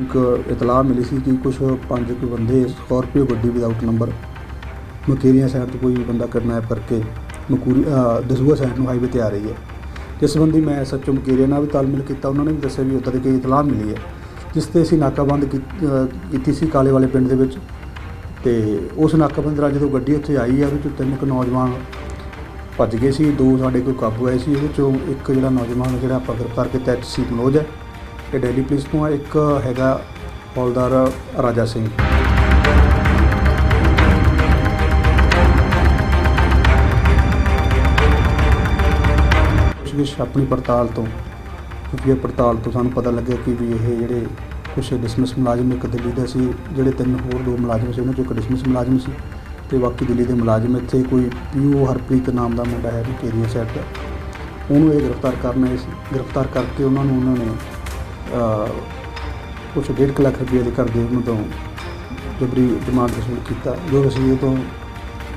ਇੱਕ ਇਤਲਾਹ ਮਿਲੀ ਸੀ ਕਿ ਕੁਝ ਪੰਜ ਕੁ ਬੰਦੇ ਸਕਾਰਪੀਓ ਗੱਡੀ ਵਿਦਆਊਟ ਨੰਬਰ ਮਕੇਰੀਆਂ ਸਾਈਡ ਤੋਂ ਕੋਈ ਬੰਦਾ ਕਿਡਨੈਪ ਕਰਕੇ ਮਕੂਰੀ ਦਸੂਆ ਸਾਈਡ ਨੂੰ ਹਾਈਵੇ ਤੇ ਆ ਰਹੀ ਹੈ। ਜਿਸ ਸੰਬੰਧੀ ਮੈਂ ਸੱਚੋ ਮਕੇਰੀਆਂ ਨਾਲ ਵੀ ਤਾਲਮੇਲ ਕੀਤਾ, ਉਹਨਾਂ ਨੇ ਵੀ ਦੱਸਿਆ ਵੀ ਉੱਧਰ ਦੀ ਕੋਈ ਇਤਲਾਹ ਮਿਲੀ ਹੈ। ਜਿਸ ਤੇ ਅਸੀਂ ਨਾਕਾਬੰਦ ਕੀ- ਕੀਤੀ ਸੀ ਕਾਲੇ ਵਾਲੇ ਪਿੰਡ ਦੇ ਵਿੱਚ। ਤੇ ਉਸ ਨਾਕਾਬੰਦ ਦੌਰਾਨ ਜਦੋਂ ਗੱਡੀ ਉੱਥੇ ਆਈ ਆ ਉਹਦੇ 'ਚੋਂ ਤਿੰਨ ਕੁ ਨੌਜਵਾਨ ਭੱਜ ਗਏ ਸੀ, ਦੋ ਸਾਡੇ ਕੋਲ ਕਾਬੂ ਆਏ ਸੀ, ਉਹਦੇ ਚੋਂ ਇੱਕ ਜਿਹੜਾ ਨੌਜਵਾਨ, ਜਿਹੜਾ ਆਪਾਂ ਗ੍ਰਿਫਤਾਰ ਕੀਤਾ ਐਚਸੀ ਮਨੋਜ ਹੈ। ਇਹ ਡੈਲੀ ਪੁਲਿਸ ਤੋਂ ਇੱਕ ਹੈਗਾ ਹੌਲਦਾਰ ਰਾਜਾ ਸਿੰਘ। ਪੁੱਛਗਿੱਛ ਆਪਣੀ ਪੜਤਾਲ ਤੋਂ, ਕਿਉਂਕਿ ਪੜਤਾਲ ਤੋਂ ਸਾਨੂੰ ਪਤਾ ਲੱਗਿਆ ਕਿ ਵੀ ਇਹ ਜਿਹੜੇ ਕੁਛ ਡਿਸਮਿਸ ਮੁਲਾਜ਼ਮ ਇੱਕ ਦਿੱਲੀ ਦਾ ਸੀ, ਜਿਹੜੇ ਤਿੰਨ ਹੋਰ ਦੋ ਮੁਲਾਜ਼ਮ ਸੀ, ਉਹਨਾਂ ਚੋਂ ਇੱਕ ਡਿਸਮਿਸ ਮੁਲਾਜ਼ਮ ਸੀ ਤੇ ਬਾਕੀ ਦਿੱਲੀ ਦੇ ਮੁਲਾਜ਼ਮ ਇੱਥੇ ਕੋਈ ਪੀਓ ਹਰਪ੍ਰੀਤ ਨਾਮ ਦਾ ਮੁੰਡਾ ਹੈ ਕੇਰੀਆ ਸੈਟ ਦਾ। ਉਹਨੂੰ ਇਹ ਗ੍ਰਿਫਤਾਰ ਕਰਨਾ ਹੈ ਸੀ। ਗ੍ਰਿਫਤਾਰ ਕਰਕੇ ਉਹਨਾਂ ਨੂੰ ਉਹਨਾਂ ਨੇ ਅ, ਕੁਛ ਡੇਢ ਕੁ ਲੱਖ ਰੁਪਏ ਦੇ ਕਰਦੇ ਉਹਨਾਂ ਤੋਂ ਜਬਰੀ ਡਿਮਾਂਡ ਵਸੂਲ ਕੀਤਾ ਜੋ ਅਸੀਂ ਇਹ ਤੋਂ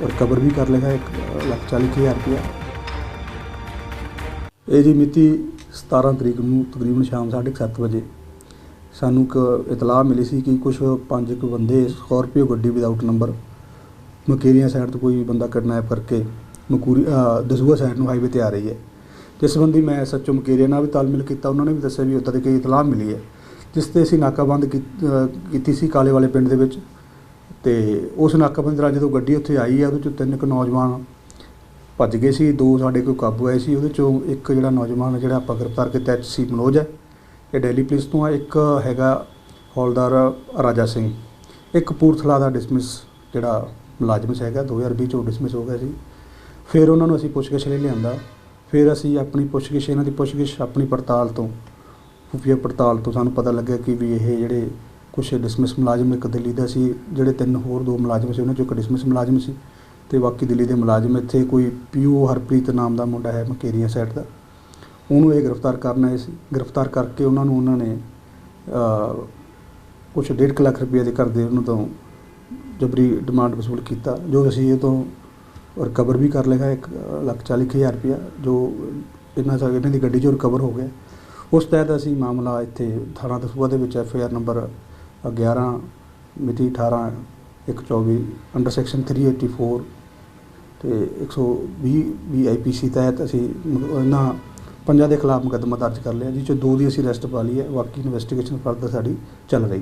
ਰਿਕਵਰ ਵੀ ਕਰ ਲਿਆ ਇੱਕ ਲੱਖ ਚਾਲੀ ਕੁ ਹਜ਼ਾਰ ਰੁਪਇਆ ਇਹ ਜੀ ਮਿਤੀ 17 ਤਰੀਕ ਨੂੰ ਤਕਰੀਬਨ ਸ਼ਾਮ 7:30 ਵਜੇ ਸਾਨੂੰ ਇੱਕ ਇਤਲਾਹ ਮਿਲੀ ਸੀ ਕਿ ਕੁਝ ਪੰਜ ਕੁ ਬੰਦੇ ਸਕੋਰਪੀਓ ਗੱਡੀ ਵਿਦਆਊਟ ਨੰਬਰ ਮਕੇਰੀਆਂ ਸਾਈਡ ਤੋਂ ਕੋਈ ਬੰਦਾ ਕਿਡਨੈਪ ਕਰਕੇ ਮਕੂਰੀ ਦਸੂਆ ਸਾਈਡ ਨੂੰ ਹਾਈਵੇ ਤੇ ਆ ਰਹੀ ਹੈ। ਜਿਸ ਸੰਬੰਧੀ ਮੈਂ ਸੱਚੋ ਮਕੇਰੀਆ ਨਾਲ ਵੀ ਤਾਲਮੇਲ ਕੀਤਾ ਉਹਨਾਂ ਨੇ ਵੀ ਦੱਸਿਆ ਵੀ ਉੱਧਰ ਦੀ ਕਈ ਇਤਲਾਹ ਮਿਲੀ ਹੈ ਜਿਸ ਤੇ ਅਸੀਂ ਨਾਕਾਬੰਦ ਕੀ- ਅ, ਕੀਤੀ ਸੀ ਕਾਲੇ ਵਾਲੇ ਪਿੰਡ ਦੇ ਵਿੱਚ। ਤੇ ਉਸ ਨਾਕਾਬੰਦ ਦੌਰਾਨ ਜਦੋਂ ਗੱਡੀ ਉੱਥੇ ਆਈ ਹੈ ਉਹਦੇ ਚੋਂ ਤਿੰਨ ਕੁ ਨੌਜਵਾਨ ਭੱਜ ਗਏ ਸੀ ਦੋ ਸਾਡੇ ਕੋਲ ਕਾਬੂ ਆਏ ਸੀ ਉਹਦੇ ਚੋਂ ਇੱਕ ਜਿਹੜਾ ਨੌਜਵਾਨ ਹੈ ਜਿਹੜਾ ਆਪਾਂ ਗ੍ਰਿਫਤਾਰ ਕੀਤਾ ਐਚਸੀ ਮਨੋਜ ਹੈ ਇਹ ਡੈਲੀ ਪੁਲਿਸ ਤੋਂ ਆ ਇੱਕ ਹੈਗਾ ਹੌਲਦਾਰ ਰਾਜਾ ਸਿੰਘ ਇੱਕ ਕਪੂਰਥਲਾ ਦਾ ਡਿਸਮਿਸ ਜਿਹੜਾ ਮੁਲਾਜ਼ਮ ਹੈਗਾ 2020 ਚੋਂ ਡਿਸਮਿਸ ਹੋ ਗਿਆ ਸੀ। ਫਿਰ ਉਹਨਾਂ ਨੂੰ ਅਸੀਂ ਪੁੱਛਗਿੱਛ ਲਈ ਲਿਆਂਦਾ। ਫਿਰ ਅਸੀਂ ਆਪਣੀ ਪੁੱਛਗਿੱਛ ਇਹਨਾਂ ਦੀ ਪੁੱਛਗਿੱਛ ਆਪਣੀ ਪੜਤਾਲ ਤੋਂ ਖੁਫੀਆ ਪੜਤਾਲ ਤੋਂ ਸਾਨੂੰ ਪਤਾ ਲੱਗਿਆ ਕਿ ਵੀ ਇਹ ਜਿਹੜੇ ਕੁਝ ਡਿਸਮਿਸ ਮੁਲਾਜ਼ਮ ਇੱਕ ਦਿੱਲੀ ਦਾ ਸੀ ਜਿਹੜੇ ਤਿੰਨ ਹੋਰ ਦੋ ਮੁਲਾਜ਼ਮ ਸੀ ਉਹਨਾਂ ਚੋਂ ਇੱਕ ਡਿਸਮਿਸ ਮੁਲਾਜ਼ਮ ਸੀ ਤੇ ਬਾਕੀ ਦਿੱਲੀ ਦੇ ਮੁਲਾਜ਼ਮ ਇੱਥੇ ਕੋਈ ਪੀਓ ਹਰਪ੍ਰੀਤ ਨਾਮ ਦਾ ਮੁੰਡਾ ਹੈ ਮਕੇਰੀਆ ਸਾਈਡ ਦਾ ਉਹਨੂੰ ਇਹ ਗ੍ਰਿਫਤਾਰ ਕਰਨਾ ਹੈ ਸੀ ਗ੍ਰਿਫਤਾਰ ਕਰਕੇ ਉਹਨਾਂ ਨੂੰ ਉਹਨਾਂ ਨੇ ਅ, ਕੁਛ ਡੇਢ ਕੁ ਲੱਖ ਰੁਪਏ ਦੇ ਕਰਦੇ ਉਹਨਾਂ ਤੋਂ ਜਬਰੀ ਡਿਮਾਂਡ ਵਸੂਲ ਕੀਤਾ ਜੋ ਅਸੀਂ ਇਹ ਤੋਂ ਰਿਕਵਰ ਵੀ ਕਰ ਲਿਆ ਇੱਕ ਲੱਖ ਚਾਲੀ ਕੁ ਹਜ਼ਾਰ ਰੁਪਇਆ, ਜੋ ਇਹਨਾਂ ਦਾ ਇਹਨਾਂ ਦੀ ਗੱਡੀ 'ਚੋਂ ਰਿਕਵਰ ਹੋ ਗਿਆ। ਉਸ ਤਹਿਤ ਅਸੀਂ ਮਾਮਲਾ ਇੱਥੇ ਥਾਣਾ ਦਸੂਹਾ ਦੇ ਵਿੱਚ ਐਫ ਆਈ ਆਰ ਨੰਬਰ 11 ਮਿਤੀ 18 124 ਅੰਡਰ ਸੈਕਸ਼ਨ 384 ਤੇ 120 ਵੀ ਆਈਪੀਸੀ ਤਹਿਤ ਅਸੀਂ ਮ- ਇਹਨਾਂ ਪੰਜਾਂ ਦੇ ਖਿਲਾਫ ਮੁਕੱਦਮਾ ਦਰਜ ਕਰ ਲਿਆ, ਜਿਸ ਚੋਂ ਦੋ ਦੀ ਅਸੀਂ ਅਰੈਸਟ ਪਾ ਲਈ ਹੈ। ਬਾਕੀ ਇਨਵੈਸਟੀਗੇਸ਼ਨ ਫਰਦਰ ਸਾਡੀ ਚੱਲ ਰਹੀ।